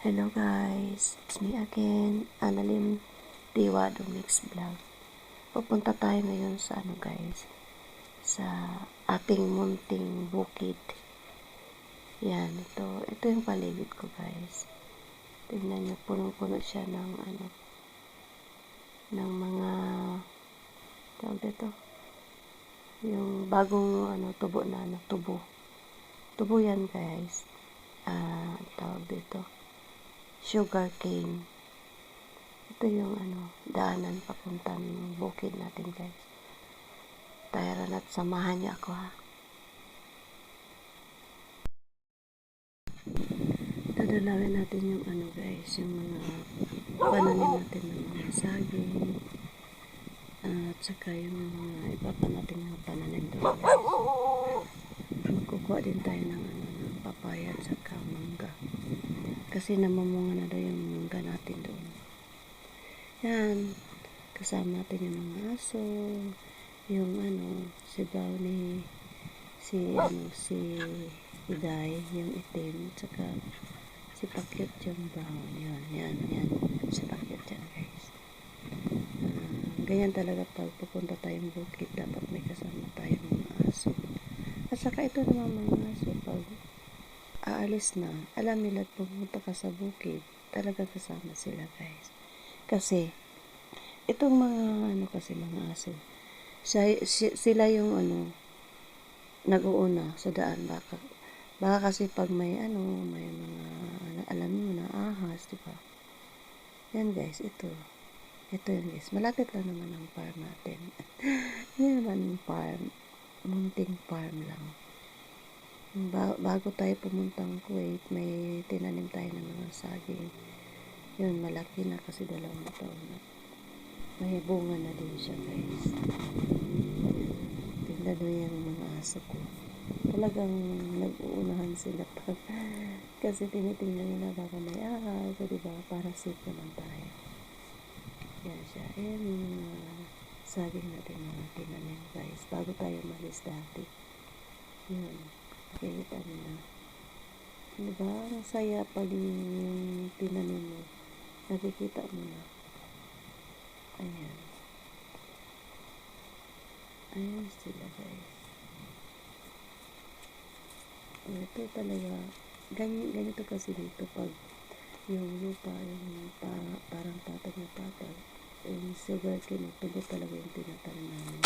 Hello guys, it's me again, Analim Diwado Mix Vlog. Pupunta tayo ngayon sa ano guys, sa ating munting bukid. Yan, ito, ito yung paligid ko guys. Tingnan nyo, punong-puno siya ng ano, ng mga, tawag dito, yung bagong ano, tubo na ano, tubo. Tubo yan guys. Ah, tawag dito sugar cane. Ito yung ano, daanan papuntang bukid natin guys. Tayaran at samahan niyo ako ha. Dadalawin natin yung ano guys, yung mga pananim natin ng mga saging. at saka yung mga iba pa natin mga pananim doon guys. Magkukuha din tayo ng ano, ng papaya at saka mangga. Kasi namamunga na daw yung mangga natin doon. Yan. Kasama natin yung mga aso. Yung ano, si Brownie. Si ano, si Iday. Yung itim. Tsaka si Pakyot yung brown. Yan, yan, yan. Si Pakyot yan guys. Ah, ganyan talaga pag pupunta tayong bukid. Dapat may kasama tayong mga aso. At saka ito naman mga aso. Pag aalis na, alam nila at pumunta ka sa bukid, talaga kasama sila guys. Kasi, itong mga ano kasi mga aso, siya, si- sila yung ano, nag-uuna sa daan. Baka, baka kasi pag may ano, may mga, alam mo na ahas, di ba? Yan guys, ito. Ito yan guys. Malapit lang naman ang farm natin. Hindi naman farm. Munting farm lang ba- bago tayo pumuntang Kuwait, may tinanim tayo ng mga saging. Yun, malaki na kasi dalawang taon na. May bunga na din siya, guys. Tignan mo yung mga aso ko. Talagang nag-uunahan sila pag kasi tinitingnan nila baka may ahas, so, diba? Para safe naman tayo. Yan siya. Ayan yung mga saging natin mga tinanim, guys. Bago tayo malis dati. Yun. Nakikita nila. Diba? Ang saya pag yung tinanim mo. Nakikita mo na. Ayan. Ayan sila guys. Ito talaga. Ganyan, ganito kasi dito pag yung lupa, yung pa, parang patag na patag. Yung sugar cane, tubo talaga yung tinatanim namin.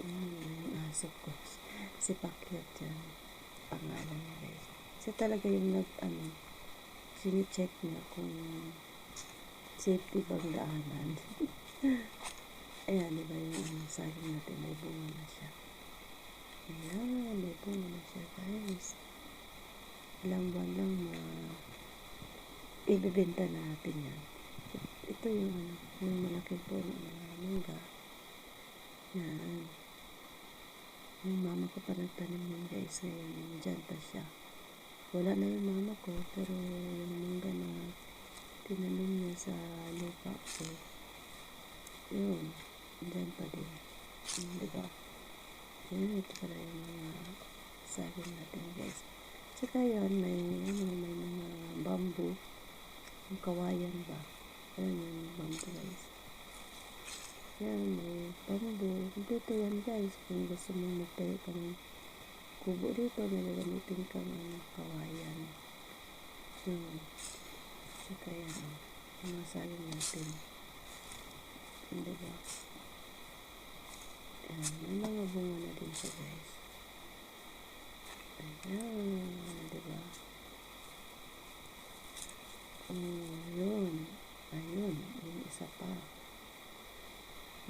Ayan, yung aso ko. Si Pakyat yan. Pangalan niya guys. Siya talaga yung nag, ano, sinicheck niya kung safety bang daanan. Ayan, di ba yung saging natin, may bunga na siya. Ayan, may bunga na siya guys. Ilang buwan lang ma ibibenta natin yan. Ito yung ano, yung malaking puno ng mangga. Yan. Yung mama ko pa nagtanim yun guys. Ngayon, dyan pa siya. Wala na yung mama ko, pero yung mangga na tinanim niya sa lupa ko, yun, dyan pa din. Yun, diba? Yun, ito pala yung mga saging natin guys. Tsaka yan, may, ano, may mga bamboo. Yung kawayan ba? Yan yung bamboo guys. Yan, bamboo. Dito yan guys, kung gusto mo magtayo ka ng kubo dito, may gagamitin kang ano, kawayan. Yun. Tsaka yan, saging natin. Diba? Yan, may mga bunga na din siya guys. Ayan, diba? Oh, yun. Ayun, yung isa pa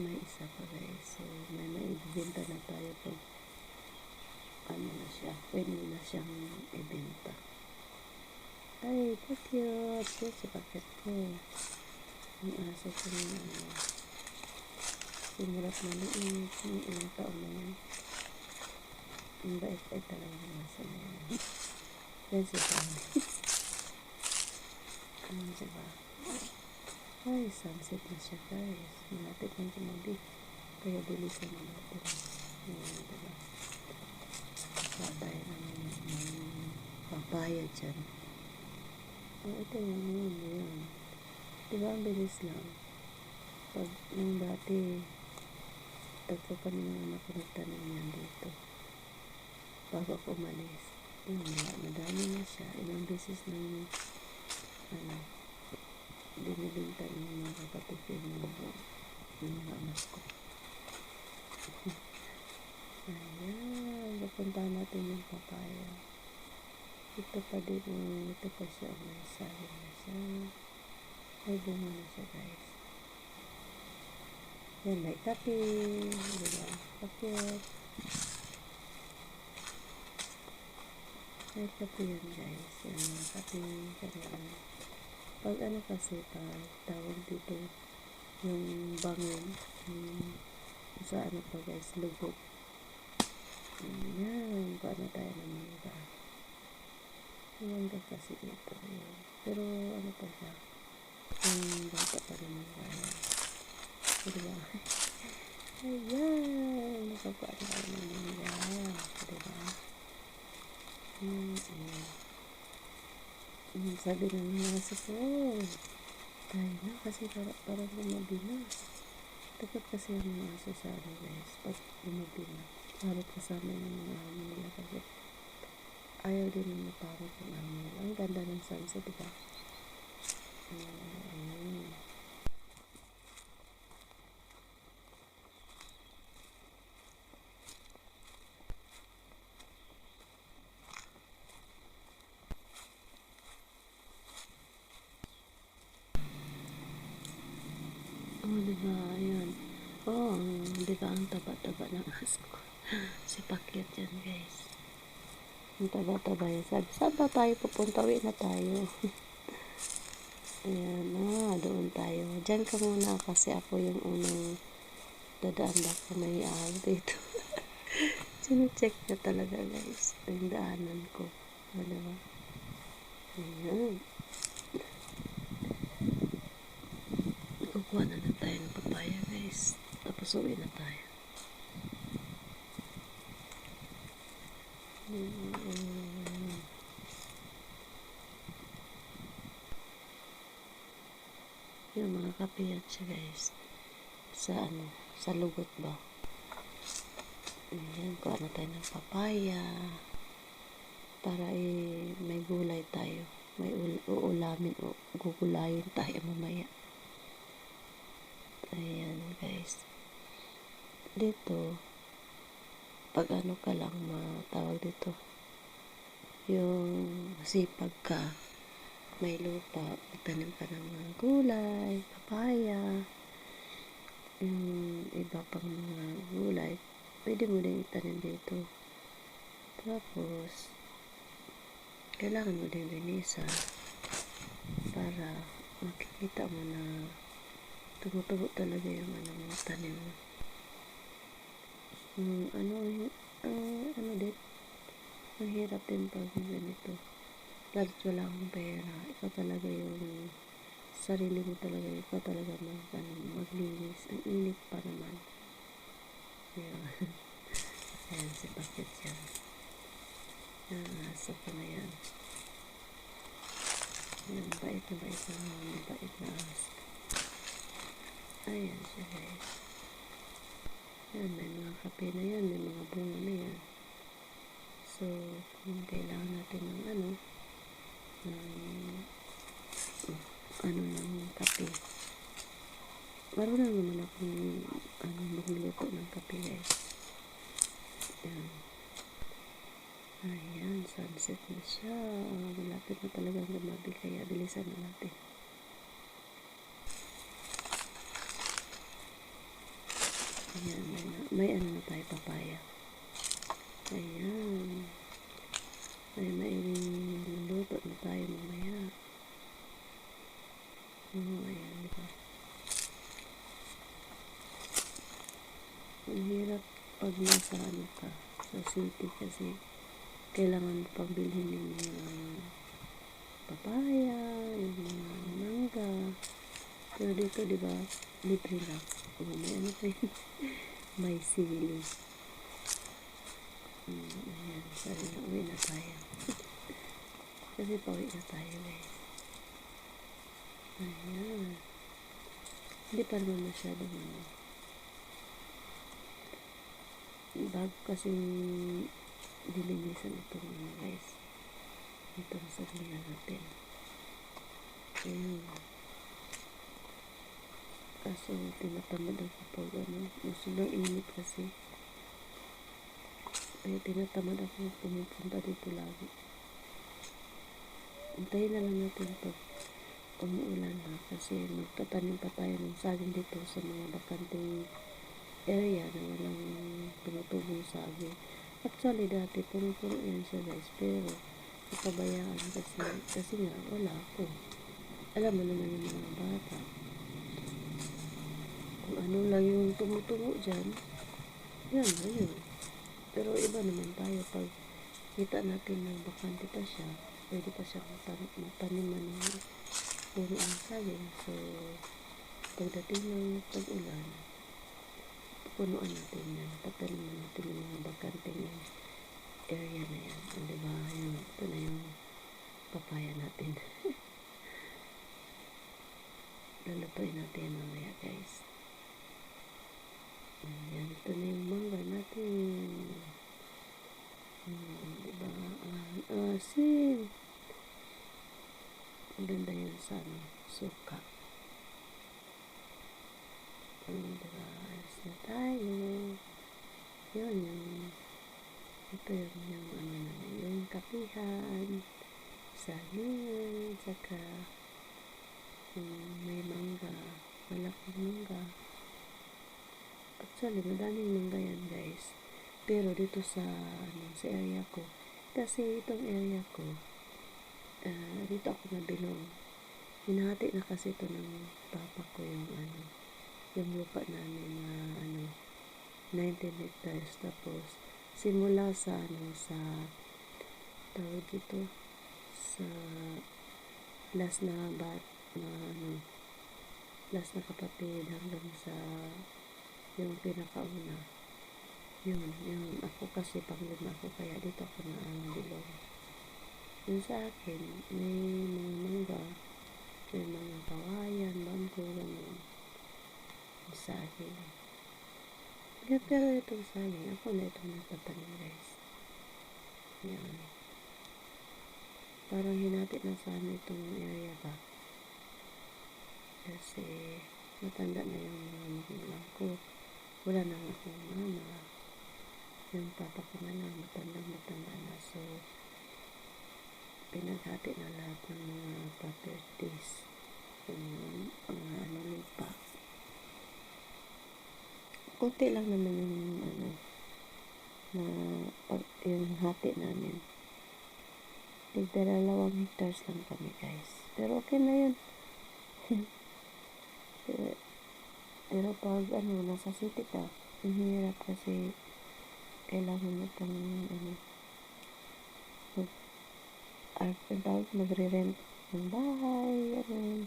may isa pa guys. So, may maibenta na tayo pag ano na siya. Pwede na siyang ibenta. Ay, pa-cute. Cute si paket ko. Ang aso ko na. Simulat na liit. Yung ilang taon na yan. Ang bait-bait talaga ng aso na yan. Yan si Bambi. ano si Bambi? Ay, sunset na siya guys. Malapit na tumabi. Kaya bilisan na natin. Ayan, diba? Kuha tayo ng, ng papaya dyan. Oh, ito yung yun, yun. Diba ang bilis lang? Pag nung dati, tatlo kami ng anak ko nagtanim yan dito. Bago ako umalis. Madami na siya. Ilang beses nang, ano, binibinta ng mga kapatid ko yung mga, yung mga anak ko. Ayan, pupuntahan natin yung papaya. Ito pa din, ito pa siya, may sabi na siya. May bunga na siya, guys. Yan, may kape, diba? Pakit. May kape yan, guys. Yan, kape, ganyan. Pag ano kasi, pag tawag dito, yung bangin, yung sa ano pa guys, lubog. Ayan, paano tayo ng mangga. Yung mangga kasi dito. Ayan. Pero ano pa siya, yung bata pa naman kaya. Diba? Ayan, nakakuha na tayo ng mangga. Diba? Hmm, ayan. Hmm, sabi ng mga aso ko, tayo na kasi para, parang lumabi na. Takot kasi yung mga aso sa ano guys, pag lumabi na. Parang kasama yung mga amo nila kasi ayaw din yung maparot yung amo nila. Ang ganda ng sunset, diba? Uh, ayun. Oh, diba? Ayun. Oh, diba ang taba-taba ng aso ko? si Pakyat yan, guys. Ang taba-taba yan. Sabi, saan ba tayo pupunta? Uwi na tayo. Ayan, ah, doon tayo. Diyan ka muna kasi ako yung unang dadaan ba ko may araw dito. Sino-check na talaga, guys. Yung daanan ko. O, diba? Ayan. kukuha na lang tayo ng papaya guys tapos uwi na tayo kapiyat siya guys. Sa ano sa lugot ba? Ayan kuha na tayo ng papaya. Para eh, may gulay tayo. May ul- uulamin o gugulayin tayo mamaya. Ayan, guys. Dito, pag ano ka lang, matawag dito, yung sipag ka, may lupa, tanim ka ng mga gulay, papaya, yung iba pang mga gulay, pwede mo din itanim dito. Tapos, kailangan mo din linisan para makikita mo na tumutubo talaga yung ano mo tanim mo. Hmm, ano, uh, ano din, ang hirap din pag ganito. Lalo't wala akong pera. Ikaw talaga yung sarili mo talaga. Ikaw talaga mag, ano, maglinis. Ang init pa naman. Ayan. Ayan, si Pakit yan. Aso ko na yan. Ayan, bait na bait na, bait na aso. Ayan siya guys. Ayan, may mga kape na yan, may mga bunga na yan. So, kung kailangan natin ng ano, ng, ano ng kape. Marunong naman akong ano, magluto ng kape guys. Ayan. Ayan, sunset na siya. Malapit na talagang gumabi kaya bilisan na natin. Ayan, may, may ano na tayo, papaya. Ayan. Ay, may luluto na tayo mamaya. Oh, ayan, di ba? Ang hirap pag nasa ano ka, sa city kasi kailangan pang bilhin yung mga papaya, yung mga mangga. Pero dito, di ba, libre lang. O, may ano pa yun. may sili. Mm, ayan, sabi na, uwi na tayo. Kasi pauwi na tayo, guys. Ayan. Hindi pa naman masyadong ano. Bago kasi dilinisan itong ano guys. Itong saglingan natin. Ayan. Kaso tinatamad ako pag ano. Sobrang init kasi. Kaya tinatamad ako pumupunta dito lagi. Antayin na lang natin pag umuulan na kasi magtatanim pa tayo ng saging dito sa mga bakanteng area na walang tumutubong saging. Actually, dati puno-puno yan siya guys, pero napabayaan kasi, kasi nga, wala ako. Alam mo naman yung mga bata. Kung ano lang yung tumutubo dyan, yan na yun. Pero iba naman tayo pag kita natin na bakante pa siya, pwede pa siya matan- mataniman ng puno ang saging. So, pagdating ng tag-ulan, punuan natin yan. Pataniman natin yung mga bakante ng area na yan. O, diba? Yung, ito na yung papaya natin. Lulutuin natin yan mamaya guys. Ayan, ito na yung mangga natin. Hmm, diba? Ah, asin. Ang ganda yun sa ano, suka. Hmm, diba? Na tayo. Yun, yung ito yung, yung ano yung kapihan, salingan, saka um, may mangga, malaking mangga. Actually, madaming mangga yan guys. Pero dito sa, ano, sa area ko, kasi itong area ko, ah, dito ako nabilong. Hinahati na kasi ito ng papa ko yung ano, yung lupa namin na ano, 19 hectares. Tapos, simula sa ano, sa tawag dito, sa last na bat, na ano, last na kapatid hanggang sa yung pinakauna. Yun, yung ako kasi panglima ako kaya dito ako na ang bilong. Yung sa akin, may mga mangga, may mga kawayan, bangko, ganun. Yung sa akin. Yeah, pero itong saging, ako na itong nagtatanim guys. Yan. Parang hinati na sa amin itong area ba. Kasi matanda na yung mga magulang ko. Wala na akong mama. Yung papa ko na lang, matandang matanda na. So, pinaghati na lahat ng mga properties. Yung mga ano Kunti lang naman yung ano na pag, yung hati namin. Tigdalawang hectares lang kami guys. Pero okay na yun. pero, pag ano, nasa city ka, ang hirap kasi kailangan mo pang ano, mag, ang tawag, magre-rent ng bahay, ano,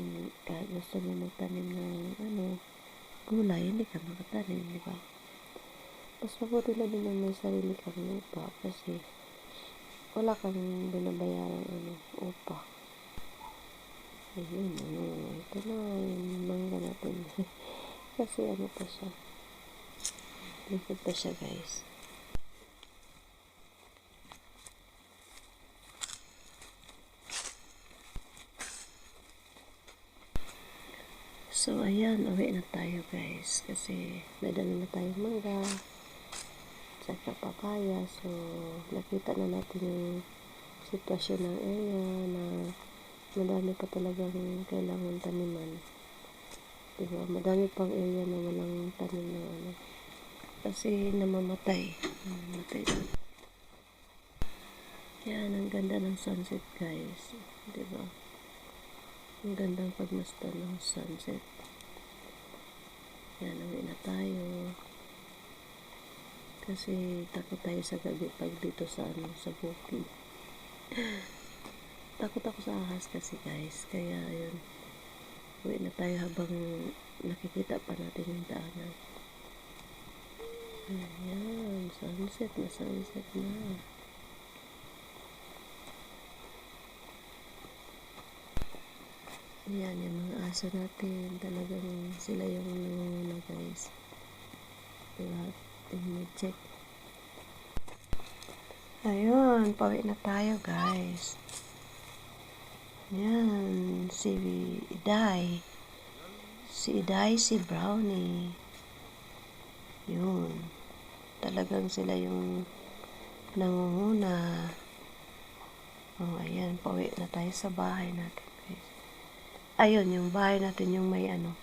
um, kahit gusto mo magtanim ng gulay, hindi ka makatanim, di ba? Mas mabuti na din na may sarili kang lupa kasi wala kang binabayarang ano, upa. Ayun, ano, ito na yung mangga natin. kasi ano pa siya. Likod pa siya, guys. So, ayan, uwi na tayo guys. Kasi, may dala na tayong mangga. Saka papaya. So, nakita na natin yung sitwasyon ng area na madami pa talagang kailangan taniman. Diba? Madami pang area na walang tanim na ano. Kasi namamatay. Namamatay na. Yan, ang ganda ng sunset guys. Diba? Ang gandang pagmasdan ng sunset. Yan, uwi na tayo. Kasi takot tayo sa gabi pag dito sa ano, sa bukid. takot ako sa ahas kasi guys. Kaya yun, uwi na tayo habang nakikita pa natin yung daanan. Ayan, sunset na sunset na. Yan, yung mga aso natin, talagang sila yung nangunguna guys. Lahat, check. Ayun, pawi na tayo guys. Yan, si Iday. Si Iday, si Brownie. Yun. Talagang sila yung nangunguna. Oh, ayan, pawi na tayo sa bahay natin. Ayun, yung bahay natin yung may ano.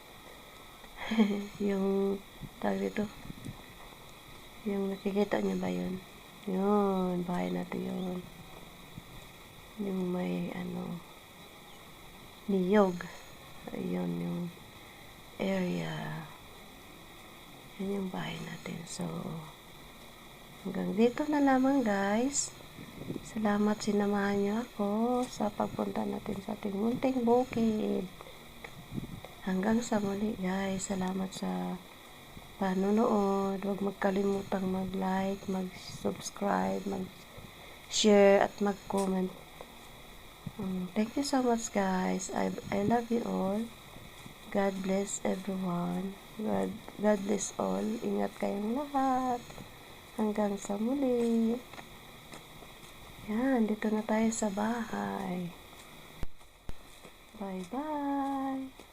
yung tawag dito. Yung nakikita niyo ba yun? Yun, bahay natin yun. Yung may ano, niyog. Ayun, yung area. Yan yung bahay natin. So, hanggang dito na lamang guys. Salamat sinamahan niyo ako sa pagpunta natin sa ating munting bukid. Hanggang sa muli guys. Salamat sa panonood. Huwag magkalimutang mag-like, mag-subscribe, mag-share at mag-comment. Um, thank you so much guys. I, I love you all. God bless everyone. God, God bless all. Ingat kayong lahat. Hanggang sa muli. Yan, dito na tayo sa bahay. Bye-bye.